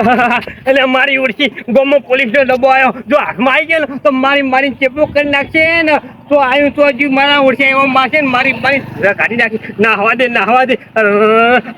એટલે મારી ઉડકી ગોમો પોલીસનો ડબ્બો આવ્યો. જો હાથમાં આવી ગયો ને, તો મારી મારી ચેપો કરી નાખશે ને. તો આવ્યું તો હજી મારા ઉડશે એવો મારશે ને મારી મારી કાઢી નાખી. ના હવા દે ના દે.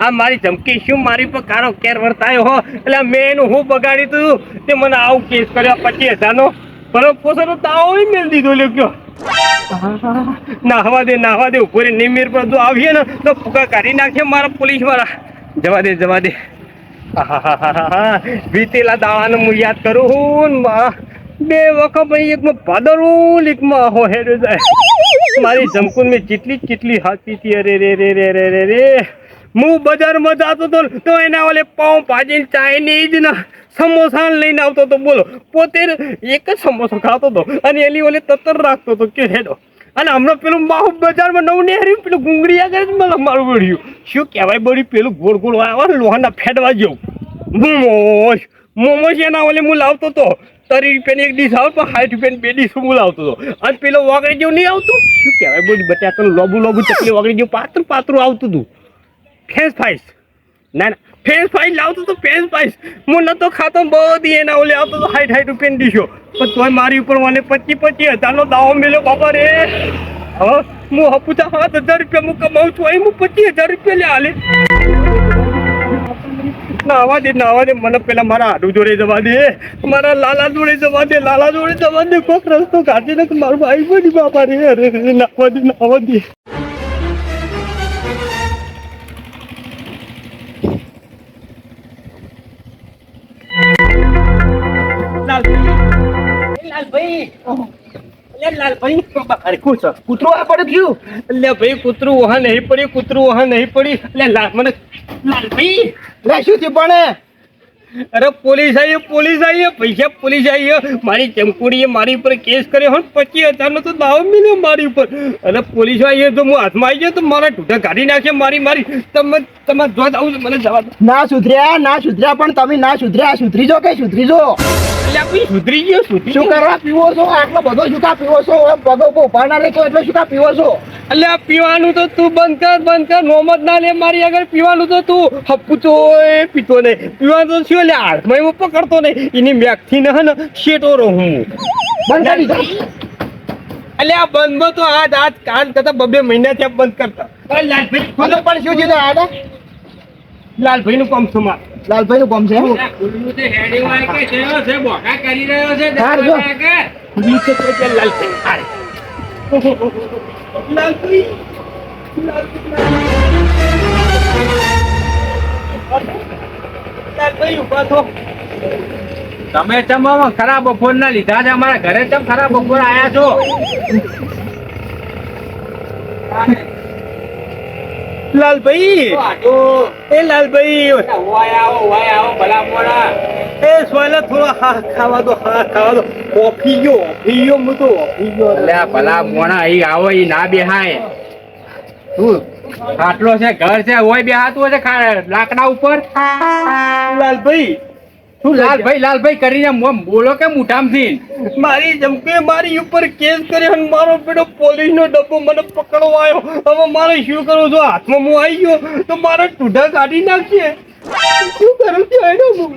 આ મારી ધમકી શું? મારી પર કારો કેર વર્તાયો હો. એટલે મેં એનું હું બગાડ્યું તું? તે મને આવું કેસ કર્યો, પચીસ હજારનો. પણ પોતાનો તાવ મેળ દીધો લ્યો નાહવા દે નાહવા દે ઉપર નિમીર પર જો આવીએ ને, તો ફૂકા કાઢી નાખશે મારા પોલીસવાળા. જવા દે જવા દે. વીતેલા દાવાનું હું યાદ કરું હું બે વખત ભાઈ એકમાં ભાદરવું ને એકમાં આહો હેડ્યો જાય. મારી જમકુન મેં જેટલી ચીટલી હાથી હતી, અરે, રે રે રે રે રે રે. હું બજારમાં જતો તો તો એના ઓલે પાઉં ભાજીને ચાઇનીઝ ના સમોસા લઈને આવતો તો બોલો, પોતે એક જ સમોસો ખાતો હતો અને એની ઓલે તતર રાખતો હતો કે હેડો. અને હમણાં પેલું બાહુ બજારમાં નવું નેહર્યું, પેલું ગુંગળી આગળ મને મારું બળ્યું શું કહેવાય બળી પેલું ગોળ ગોળ આવે ને, લોહાના ફેડવા જેવું. મોમોસ મોમોસ એના ઓલે હું લાવતો હતો તરી રૂપિયાની એક ડીશ આવે, પણ સાઠ રૂપિયાની બે ડીશ હું લાવતો હતો અને પેલો વાગડી જેવું નહીં આવતું? શું કહેવાય બધી બટાકાનું લોબુ લોબુ ચકલી વાગડી જેવું પાતળું પાતળું આવતું હતું ફેસ ફાઈસ. ના ના. ફેન્સ ફાઈસ લાવતો તો ફેન્સ ફાઈસ હું નતો ખાતો બધી એના ઓલે આવતો તો હાઈટ હાઈટ રૂપિયાની દીશો પણ તોય મારી ઉપર મને પચીસ પચીસ હજારનો દાવો મેલ્યો, બાપા રે. હવે હું હપુતા સાત હજાર રૂપિયા હું કમાઉં છું, અહીં હું પચીસ હજાર રૂપિયા લે હાલે. નાવા દે નાવા દે. મને પેલા મારા આડુ જોડે જવા દે. મારા લાલા જોડે જવા દે, લાલા જોડે જવા દે. કોક રસ્તો કાઢી ને મારું ભાઈ બની, બાપા રે. અરે નાવા દે નાવા દે. લાલભાઈ લાલભાઈ લાલભાઈ અરે કૂતરો આ ગયું એટલે ભાઈ, કૂતરું વહા નહીં પડી કૂતરું વહા નહીં પડી એટલે લાલ મને લાલભાઈ લે શું થયું પણ? અરે પોલીસ આવી પોલીસ આવી પૈસા પોલીસ આવી મારી ચમકુડીએ મારી ઉપર કેસ કર્યો હોય પચીસ હજારનો તો દાવો મિલ્યો મારી ઉપર. અને પોલીસ આવી તો હું હાથમાં આવી ગયો તો મારા ઢૂંઢા કાઢી નાખે મારી મારી. તમે તમારે જોત આવું મને જવા ના સુધર્યા ના સુધર્યા પણ તમે ના સુધર્યા. સુધરી જો કે સુધરી જો એટલે સુધરી ગયો શું કરવા પીવો છો? આટલો બધો શું પીવો છો? પગો ઊભા ના રહેતો એટલે શું પીવો છો? એટલે આ પીવાનું તો તું બંધ કર બંધ કર. મોહમ્મદ ના લે મારી આગળ. પીવાનું તો તું હપુતો એ પીતો નહીં. પીવાનું તો શું લે હાથમાં હું પકડતો નહીં. એની મેકથી ન હે ને શેટો રહું હું. બંધ કરી દીધો એટલે આ બંધમાં તો આજ આજ કાન કરતા બબે મહિના ત્યાં બંધ કરતા. લાલભાઈ ખોલો પણ શું થયું આડા લાલભાઈ નું કામ છું માર. લાલભાઈ નું કામ છે એમ? છે જો. નીચે તો ત્યાં લાલભાઈ. હારે. ઊભા થો તમે ચમ ખરાબ બપોર ના લીધા છે. અમારા ઘરે ચમ ખરાબ બપોર આયા છો? લાલભાઈ! એ લાલભાઈ! એ સોયલા થોડો હા ખાવા દો હા ખાવા દો. ઓફી ગયો ઓફી ગયો હું તો ઓફી ગયો. અલ્યા ભલા મોણા અહીં આવો ઈ ના બેહાય. તું ખાટલો છે ઘર છે હોય બેહાતું હશે ખા- લાકડા ઉપર? લાલભાઈ શું લાલભાઈ લાલભાઈ કરીને બોલો કે મુઠામથી મારી જમકે મારી ઉપર કેસ કર્યો અને મારો પેલો પોલીસનો ડબ્બો મને પકડવા આવ્યો. હવે મારે શું કરવું? જો હાથમાં હું આવી ગયો તો મારા ટૂઢા કાઢી નાખશે શું કરું છું એનો હું?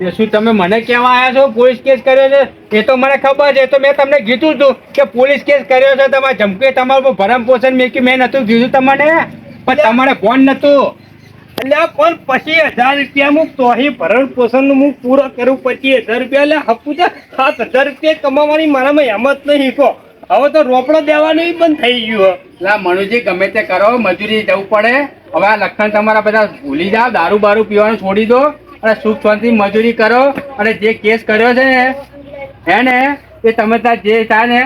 એ શું તમે મને કહેવા આયા છો? પોલીસ કેસ કર્યો છે? એ તો મને ખબર છે. તો મેં તમને કીધું હતું કે પોલીસ કેસ કર્યો છે. તમારે જમકે તમારું ભરમ પોષણ મેં કે મેં નતું કીધું તમને. પણ તમારે ફોન નતું એટલે પણ પછી હજાર રૂપિયા મુક તો અહીં ભરણ પોષણ હું પૂરો કરું પચીસ હજાર રૂપિયા એટલે હપુતા સાત હજાર રૂપિયા કમાવાની મારામાં હેમત નહીં કહો હવે તો રોપડો દેવાનું બંધ થઈ ગયું લા મનુજી, ગમે તે કરો, મજૂરી જવું પડે. હવે આ લખણ તમારા બધા ભૂલી જાઓ, દારૂ બારૂ પીવાનું છોડી દો. અને સુખ શાંતિ મજૂરી કરો. અને જે કેસ કર્યો છે ને, હે ને, એ તમે ત્યાં જે થાય ને.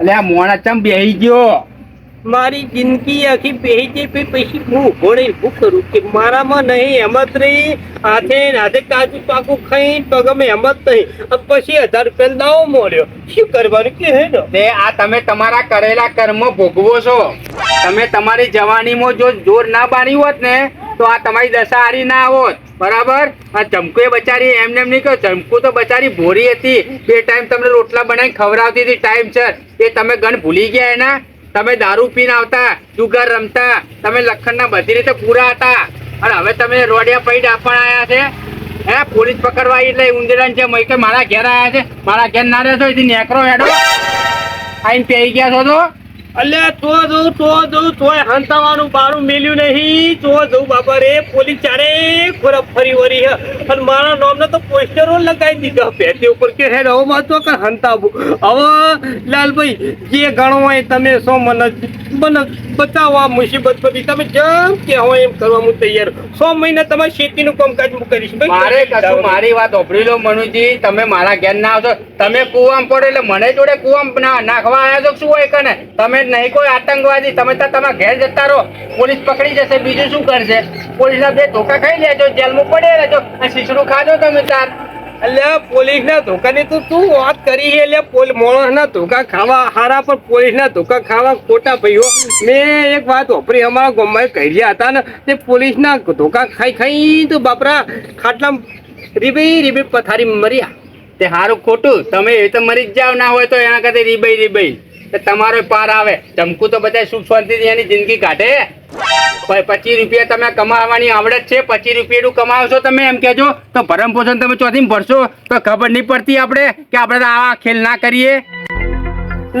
એટલે આ મોણા ચમ બેહી ગયો? મારી જિંદગી આખી પહેરી છે પછી હું ઘોડે હું કરું? કે મારામાં નહીં, હેમત રહી હાથે હાથે કાચું પાકું ખાઈ તો ગમે હેમત નહીં. પછી હજાર રૂપિયા દાવો મળ્યો. શું કરવાનું કે હે ને? આ તમે તમારા કરેલા કર્મ ભોગવો છો. તમે તમારી જવાનીમાં જો જોર ના બાણી હોત ને, તો આ તમારી દશા હારી ના હોત. બરાબર? આ ચમકો બચારી, એમને એમ નહીં કહો, ચમકુ તો બચારી ભોરી હતી. બે ટાઈમ તમને રોટલા બનાવી ખવડાવતી હતી ટાઈમ છે. એ તમે ગણ ભૂલી ગયા એના? તમે દારૂ પીને આવતા જુગાર રમતા, તમે લખનના બધી રીતે પૂરા હતા. અને હવે તમે રોડિયા પૈડ આપણ આવ્યા છે? હે, પોલીસ પકડવા એટલે ઉંદરાન છે, મય કે મારા ઘેર આયા છે. મારા ઘેર ના રહેશો એથી નેકરો હેડો. આઈને પહેરી ગયા છો તો? અલ્યા તો જવું તો જઉં તોય હંતાવાનું બારું મેલ્યું નહીં. તો જવું બાપા રે, પોલીસ ચારે ખોરા ફરી વરી હે. અને મારા નામને તો પોસ્ટરો લગાવી દીધા. પેટે ઉપર કે હેડ હવે માં તો કે હંતાવું. હવે, લાલભાઈ, જે ગણો હોય તમે સો મને મને બતાવો આ મુસીબત બધી. તમે જેમ કે હો એમ કરવા હું તૈયાર સો મહિના તમારે ખેતીનું કામકાજ હું કરીશ. મારે કશું મારી વાત ઓભરી લો મનુજી. તમે મારા ઘેર ના આવશો. તમે કુવામ પડો એટલે મને જોડે કુવામ નાખવા આવ્યા છો શું હોય કને? તમે નહીં કોઈ આતંકવાદી. તમે તો તમારા ઘેર જતા રહો. પોલીસ પકડી જશે. બીજું શું કરશે? પોલીસના બે ધોકા ખાઈ લેજો. જેલમાં પડે રહેજો. અને શીશડું ખાજો તમે તાર. અલ્યા પોલીસ ના ધોકાની તો તું વાત કરી છે એટલે માણસ ના ધોકા ખાવા, હારા પણ પોલીસ ના ધોકા ખાવા ખોટા ભાઈઓ. મેં એક વાત વાપરી, અમારા ગામમાં કહી કહ્યા હતા ને, તે પોલીસ ના ધોકા ખાઈ ખાઈ તો બાપરા ખાટલા રીબઈ રીબઈ પથારી મર્યા. તે સારું ખોટું, તમે એ તો મરી જ જાવ ના હોય તો એના કરતા રીબઈ રીબઈ તમારો પાર આવે. ચમકું તો બધા સુખ શાંતિથી એની જિંદગી કાઢે. પચીસ રૂપિયા તમે કમાવાની આવડત છે પચીસ રૂપિયાનું કમાવશો તમે એમ કહેજો. તો ભરમ પોષણ તમે ચોથી ભરશો તો ખબર નહીં પડતી આપણે કે આપણે આવા ખેલ ના કરીએ.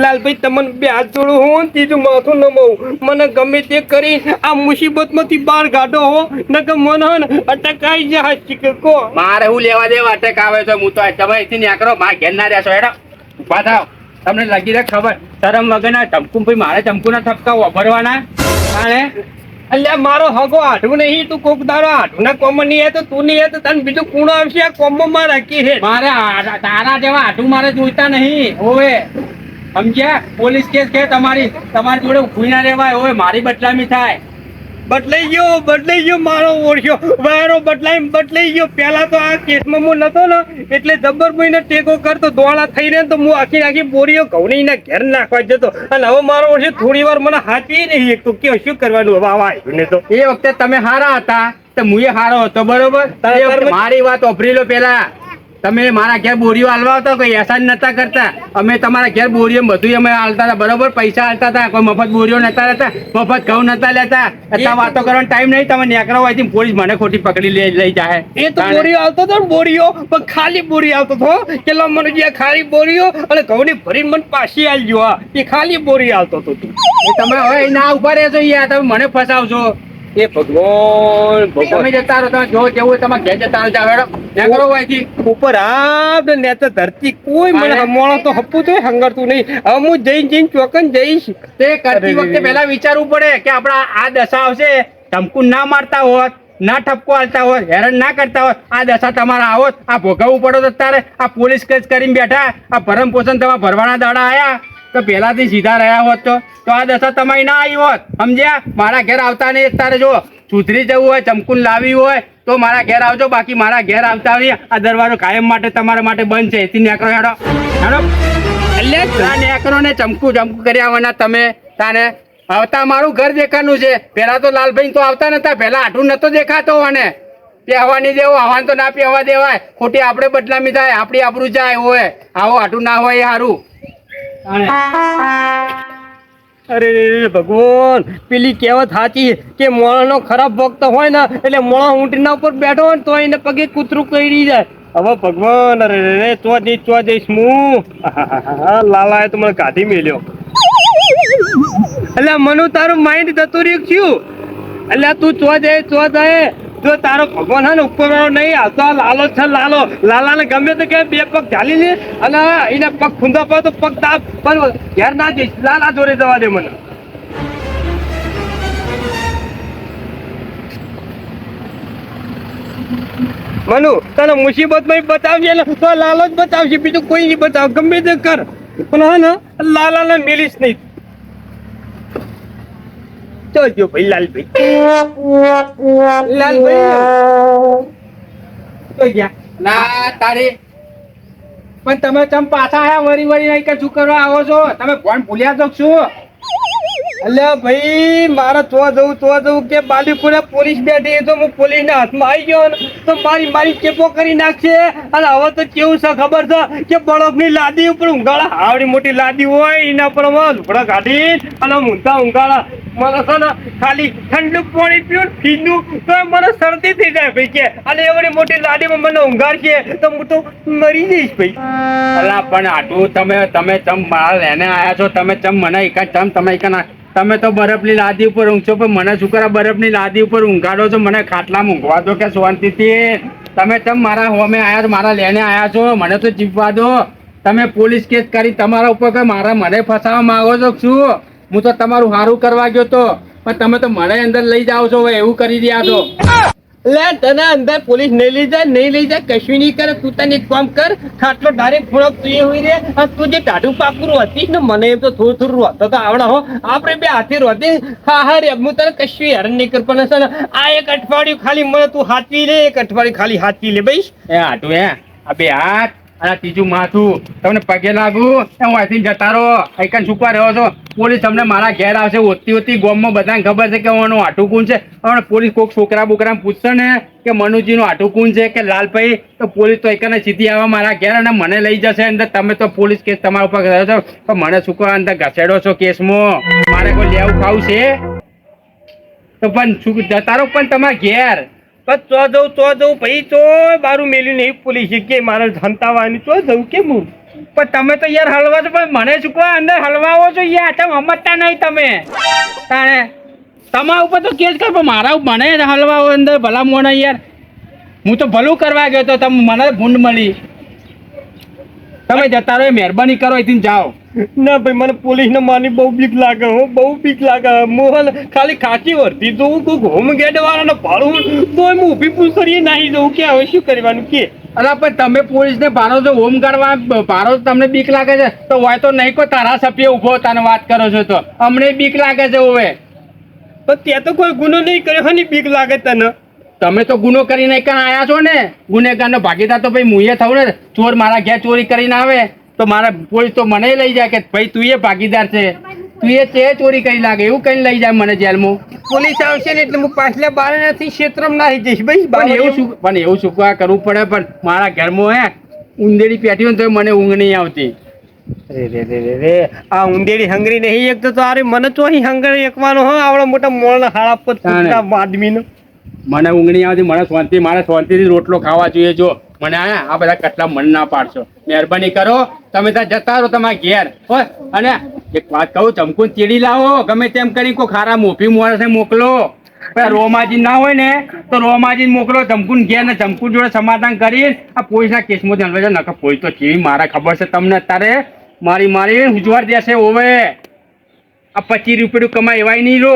લાલભાઈ તમને બે હાથ જોડું હું ત્રીજું માથું નમાવું. મને ગમે તે કરી આ મુસીબતમાંથી બહાર કાઢો હો. નકર મને હે અટકાઈ જાય ચીકર મારે હું લેવા દેવા અટક આવે છે? હું તો તમે અહીંથી નીકળો મારા ઘેર ના રહેશો હેડો. ઊભા થાવ તમને લાગી રહે ખબર? શરમ વગરના ચમકું ભાઈ મારે ચમકુના ઠપકા વાપરવાના અને અલ્યા, મારો હગો આઠું નહીં, તું કોક દારો આઠું ના કોમ નહીં તો તું નહીં તો તને બીજું કુણો આવશે? આ કોમ્બો માં રાખી હે મારે તારા જેવા આઠું મારે જોઈતા નહીં. ઓવે, સમજ્યા? પોલીસ કેસ કે તમારી તમારી જોડે ઊભી ના રહેવાય? ઓવે, મારી બદલામી થાય. બદલાઈ ગયો બદલાઈ ગયો મારો ઓળખ્યો. વારો બદલાઈ બદલાઈ ગયો. પેલા તો આ કેસમાં હું નતો ને એટલે જબ્બરભાઈ ને ટેકો કરતો દોડા થઈ ને તો હું આખી આખી બોરીઓ ઘઉંની ના ઘેર નાખવા જતો. અને હવે મારો ઓળખ્યો થોડી વાર મને હાચી નહીં એક તો કે શું કરવાનું હવે આવા આવ્યું તો. એ વખતે તમે હારા હતા તો હું હારો હતો બરોબર? મારી વાત ઓભરી લો પેલા તમે મારા ઘેર બોરીઓ હાલવા આવતા કોઈ એહસાન નતા કરતા? અમે તમારા ઘેર બોરીઓ બધું અમે હાલતા હતા બરોબર? પૈસા હાલતા હતા કોઈ મફત બોરીઓ નતા લેતા મફત ઘઉં નતા લેતા. એટલા વાતો કરવાનો ટાઈમ નહીં તમે નેકરા હોય પોલીસ મને ખોટી પકડી લઈ લઈ જાય એ તો બોરીઓ આવતો હતો બોરીઓ પણ ખાલી બોરી આવતો હતો કે લો મને જે ખાલી બોરીઓ અને ઘઉંની ભરીને મને પાછી આલજો હા. એ ખાલી બોરી આવતો હતો તું. તમે હવે ના ઊભા રહેશો યાર તમે મને ફસાવશો એ ભગવાન તમે જતા રહો તમે જો જેવું તમારે ઘેર જતા રહો થી ઉપર આપ નેતા ધરતી કોઈ મને હમવાણો તો તો હંગરતું નહીં. હવે હું જઈને જઈને ચોકન જઈશ. તે કરતી વખતે પહેલા વિચારવું પડે કે આપણા આ દશા આવશે. ધમકુ ના મારતા હોત ના ઠપકો હાલતા હોત હેરાન ના કરતા હોત. આ દશા તમારા આવોત. આ ભોગવવું પડો તો તારે આ પોલીસ કેસ કરીને બેઠા. આ ભરમ પોષણ તમારા ભરવાના દાડા આયા. તો પહેલાથી સીધા રહ્યા હોત તો. તો આ દશા તમારી ના આવી હોત. સમજ્યા? મારા ઘેર આવતા નહીં તારે જો સુધરી જવું હોય ચમકુન લાવી હોય તો મારા ઘેર આવજો, બાકી મારા ઘેર આવતા આવી આ દરવાજો કાયમ માટે તમારા માટે બંધ છે. એથી નેકરો હેડો. હેડો. અલ્યા નેકરો ને ચમકુ ચમકુ કરી આવવાના તમે. તાને આવતા મારું ઘર દેખાનું છે. પેલા તો લાલભાઈ તો આવતા નતા પેલા આઠું નતો દેખાતો અને પહેવા નહીં દેવો હવાન તો ના પહેવા દેવાય. ખોટી આપણે બદલામી થાય, આપણી આપણું જાય હોય. આવો આટલું ના હોય સારું અરે ભગવાન, પેલી કહેવત સાચી કે મોણાનો ખરાબ ભક્ત હોય ને, એટલે મોણા ઊંટના ઉપર બેઠો હોય ને, તો એને પગે કૂતરું કરી જાય. હવે ભગવાન, અરે રે ચો જઈશ ચો જઈશ હું. લાલાએ તો મને કાઢી મેલ્યો. એટલે મનુ, તારું માઇન્ડ જતું રહ્યું છું એટલે તું ચો જાય ચો જાય. જો તારો ભગવાન હે ને ઉપર નહીં તો લાલો છે, લાલો. લાલાને ગમે તો કે બે પગ ઝાલી લે અને એને પગ ખૂંદા પડે તો પગ તાપ. પણ ઘેર ના જઈશ, લાલા જોડે જવા દે મને. મનુ, તને મુસીબતમાં બતાવજે ને તો લાલો જ બતાવશે બીજું કોઈ નહીં બતાવ. ગમે તે કર. પણ હા ને, લાલાને મિલીશ નહીં. ચાલજો ભાઈ લાલભાઈ. લાલભાઈ. તો ગયા ના તારી. પણ તમે ચમ પાછા આયા વરી વરી નહીં કે શું કરવા આવો છો? તમે ફોન ભૂલ્યા તો શું? અલ્યા ભાઈ, મારે તો જવું તો જવું કે બાલીપુરા પોલીસ બેઠી તો હું પોલીસના હાથમાં આવી ગયો તો મારી મારી ચેપો કરી નાખશે. અને હવે તો કેવું છે ખબર છે કે બળદની લાદી ઉપર ઊંઘાડા, આવડી મોટી લાદી હોય, એના પર અમે કાઢી અને ઊંધા ઊંઘાડા. મને છે ને ખાલી ઠંડુ પાણી પીવું ફીનું તો મને શરદી થઈ જાય ભાઈ કે, અને એવડી મોટી લાદીમાં મને ઊંઘાડશે, તો હું તો મરી જઈશ ભાઈ. અલા, પણ આટલું તમે તમે ચમ મારા લેને આયા છો? તમે ચમ મને એકા ચમ તમે એકા તમે તો બરફની લાદી ઉપર ઊંઘશો, પણ મને શું કરે, બરફની લાદી ઉપર ઊંઘાડો છો, મને ખાટલામાં ઊંઘવા દો કે શાંતિથી તમે તમ મારા હોમે છો, મારા લેને આયા છો, મને તો જીવવા દો. તમે પોલીસ કેસ કરી તમારા ઉપર કે મારા મને ફસાવા માંગો છો શું? હું તો તમારું સારું કરવા ગયો તો. પણ તમે તો મને અંદર લઈ જાઓ છો એવું કરી રહ્યા છો. લે, તને અંદર પોલીસ નહીં લઈ જાય, નહીં લઈ જાય, કશું નહીં કરે, તું તને એક કર, ખાટલો ડાયરેક્ટ ફોડક તું એ હોય રે તું જે ટાઢું પાકું હતી ને, મને એમ તો થોડું થોડું રોતો તો આવડે હો. આપણે બે હાથે રોતે હા હા, રે હું તને કશું હેરાન નહીં કર, પણ છે આ એક અઠવાડિયું ખાલી મને તું હાથવી લે, એક અઠવાડિયું ખાલી હાથવી લે ભાઈ એ હાટું, હે, આ બે હાથ. અને ત્રીજું માથું તમને પગે લાગુ? હું અહીંથી જતા રહો. અહીં છુપા રહ્યો છો? પોલીસ તમને મારા ઘેર આવશે. ઓતી ઓતી ગોમમાં બધાને ખબર છે કે ઓનું આટું કોણ છે. હવે પોલીસ કોઈક છોકરા બોકરા પૂછશે ને કે મનુજીનું આટું કોણ છે કે લાલભાઈ? તો પોલીસ તો એકને સીધી આવે મારા ઘેર અને મને લઈ જશે. અંદર તમે તો પોલીસ કેસ તમારા ઉપર કર્યો છો. પણ મને શું કહો અંદર ઘસેડો છો કેસમાં? મારે કોઈ લેવું ખાવું છે? તો પણ જતા રહો પણ તમારા ઘેર. પણ તો જવું તો જવું ભાઈ તો મારું મેલ્યું નહીં પોલીસ કે મારે હંતાવાની તો જવું કેમ પણ તમે તો યાર હલવા છો, પણ મને શું કહો, અંદર હલવાઓ છો યાર, તમે સમજતા નહીં તમે. તારે તમારા ઉપર તો કેસ કર, પણ મારા મને હલવાઓ અંદર, ભલા મોણા યાર. હું તો ભલું કરવા ગયો તો તમે મને ભૂંડ મળી. તમે જતા રહો મહેરબાની કરો અહીંથી જાઓ. ના ભાઈ મને પોલીસ ને માની બહુ બીક લાગે હો બહુ બીક લાગે. મોહન ખાલી ખાંચી વર્તી જોઉં કોઈક હોમ ગેટ વાળાને ભાડું તો હું ઊભી પૂછડીએ નાહી જવું કે હવે શું કરવાનું? કે? અલા પણ તમે પોલીસને ભારો છો હોમ ગાર્ડમાં ભારો છો, તમને બીક લાગે છે? તો હોય તો નહીં કોઈ તારા સભ્ય ઊભો તને વાત કરો છો તો. અમને બીક લાગે છે હવે પણ ત્યાં તો કોઈ ગુનો નહીં કર્યો હની બીક લાગે તને? તમે તો ગુનો કરીને કાં આયા છો ને? ગુનેગારનો ભાગીદાર તો ભાઈ મુએ થવું ને ચોર મારા ઘેર ચોરી કરીને આવે. તો મારા પોલીસ તો મને લઈ જાય કે ભાઈ તું એ ભાગીદાર છે. તું એ તે ચોરી કરી લાગે એવું કઈ લઈ જાય મને જેલમાં? પોલીસ આવશે ને એટલે હું પાછલા બાર નથી ક્ષેત્રમાં નાહી જઈશ. ભાઈ પણ એવું શું પણ એવું શું કરવું પડે પણ મારા ઘરમાં હે ઉંદેડી પેટી હોય તો મને ઊંઘ નહીં આવતી. રે રે રે રે રે. આ ઉંદેડી હંગરી નહીં એક તો તારે મને તો અહીં હંગરી એકવાનો હો આવડો મોટા મોળના હાળા પર આદમીનો. મને ઊંઘણી આવતી, મને શાંતિ, મારે શાંતિથી રોટલો ખાવા જોઈએ, જો. મને આ બધા કટલા મન ના પાડશો. મહેરબાની કરો, તમે ત્યાં જતા રહો તમારા ઘેર. અને એક વાત કહું, ચમકુન ચીડી લાવો, ગમે તેમ કરી કોઈ ખારા મોફી મોરસે મોકલો. રોમાજી ના હોય ને, તો રોમાજી મોકલો, ચમકુન ઘેર ને ચમકુન જોડે સમાધાન કરી આ પોલીસના કેસમાં ધ્યાન છે નકર પોલીસ તો કેવી, મારા ખબર છે તમને અત્યારે. મારી મારી ઉજવાડ દેશે ઓવે આ પચીસ રૂપિયા કમાય એવાય નહીં રો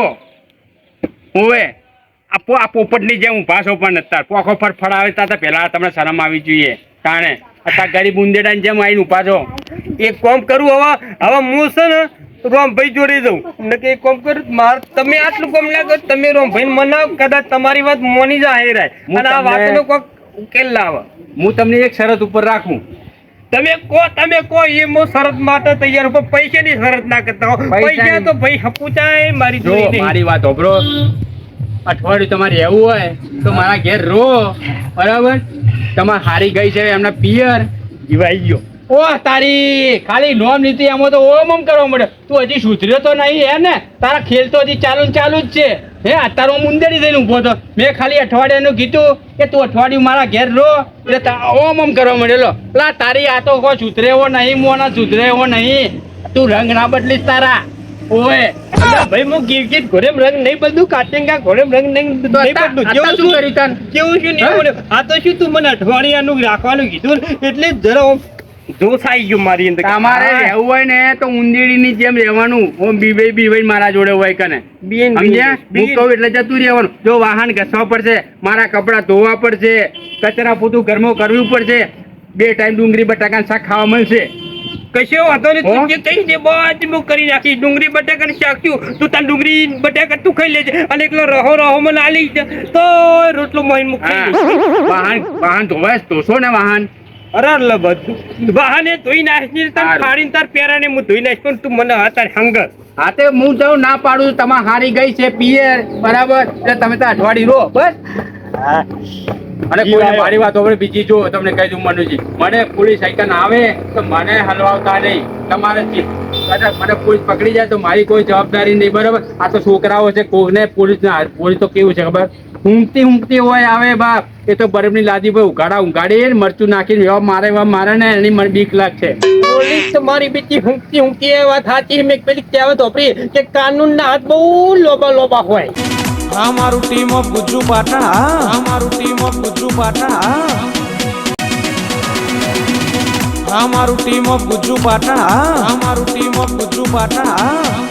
ઓવે આ પોપટની જેમ ઊભા છો પણ અત્યારે પોખો ફરફડાવે ત્યાં પહેલાં તમને શરમ આવી જોઈએ. તાણે અત્યારે ગરીબ ઉંદેડાની જેમ આવીને ઊભા છો. એક કોમ કરું હવે હવે હું છે ને રોમભાઈ જોડે જઉં. કે એક કોમ કરું માર તમે આટલું કામ લાગો તમે રોમભાઈ મનાવ કદાચ તમારી વાત મોની જાય રાય. હું અને આ વાતનો કોક ઉકેલ લાવે. હું તમને એક શરત ઉપર રાખું. તમે કો તમે કો એ હું શરત માટે તૈયાર ઉપર પૈસાની શરત ના કરતા હો. પૈસા તો ભાઈ હપુચાય મારી મારી વાત હોભરો અઠવાડિયું તમારે રહેવું હોય તો મારા ઘેર રો બરાબર? તમારે હારી ગઈ છે એમના પિયર. જીવાઈ ગયો. ઓ તારી ખાલી નોમ નીતિ એમાં તો ઓમ ઓમ કરવા મળે તું હજી સુધર્યો તો નહીં હે ને? તારા ખેલ તો હજી ચાલુ ચાલુ જ છે. હે અત્યારે હું મુંદેડી થઈને ઊભો હતો. મેં ખાલી અઠવાડિયાનું કીધું કે તું અઠવાડિયું મારા ઘેર રો એટલે ઓમ ઓમ કરવા મળેલો લા તારી આ તો કોઈ સુધરે એવો નહીં મોના સુધરે એવો નહીં. તું રંગ ના બદલીશ તારા. અલા ભાઈ હું ગીર ગીર ઘોડેમ રંગ નહીં બદલું કાટેંગા ઘોડેમ રંગ નહીં નહીં બદલું. કેવું શું કર્યું તાન? કેવું શું નહીં આ તો શું તું મને અઠવાડિયાનું રાખવાનું કીધું એટલે જરા આમ જોશ મારી અંદર. તમારે રહેવું હોય ને તો ઉંદેડીની જેમ રહેવાનું. ઓમ મારા જોડે હોય કને. સમજ્યા? હું કહું એટલે જતું રહેવાનું. જો વાહન ઘસવા પડશે મારા કપડાં ધોવા પડશે કચરા પોતું ઘરમાં કરવું પડશે બે ટાઈમ ડુંગળી બટાકાનું શાક ખાવા મળશે. કશો વાંધો નહીં તું જે કઈ છે બધું હું કરી નાખી ડુંગળી બટાકાનું શાક ચાખ્યું તું તાર ડુંગળી બટાકા તું ખાઈ લેજે. અને એકલો રહો રહો મને આલી તો રોટલો મોઈન મુક હા. વાહન વાહન ધોવાય ધોશો ને વાહન. અરે લે બધું. વાહને ધોઈ નાખી તાર. ફાડીને તાર પેરાને હું ધોઈ નાખ પણ તું મને હતા હંગર. હા તે હું જાઉં ના પાડું તમાર હારી ગઈ છે પીએ બરાબર. એટલે તમે તો અઠવાડિયું રો બસ. અને કોઈ મારી વાત હોય બીજી જો તમને કહી દઉં મનુજી મને પોલીસ આઈકન આવે તો મને હલવાવતા નહીં. તમારે કદાચ મને પોલીસ પકડી જાય તો મારી કોઈ જવાબદારી નહીં બરાબર? આ તો છોકરાઓ છે કોઈને પોલીસ પોલીસ તો કેવું છે ખબર? ઊંઘતી ઊંઘતી હોય આવે બાપ. એ તો બરફની લાદી પર ઉઘાડા ઉઘાડી મરચું નાખીને એવા મારે એવા મારે ને એની મને બીક લાગશે. પોલીસ મારી બીજી ઊંઘતી ઊંઘતી એ વાત સાચી મેં પેલી કહેવત વાપરી કે કાનૂનના હાથ બહુ લોબા લોબા હોય. આ મારું ટીમ ઓફ ગુજ્જુ પાટણ આ મારું ટીમ ઓફ ગુજ્જુ પાટણ આ મારું ટીમ ઓફ ગુજ્જુ પાટણ આ મારું ટીમ ઓફ ગુજ્જુ પાટણ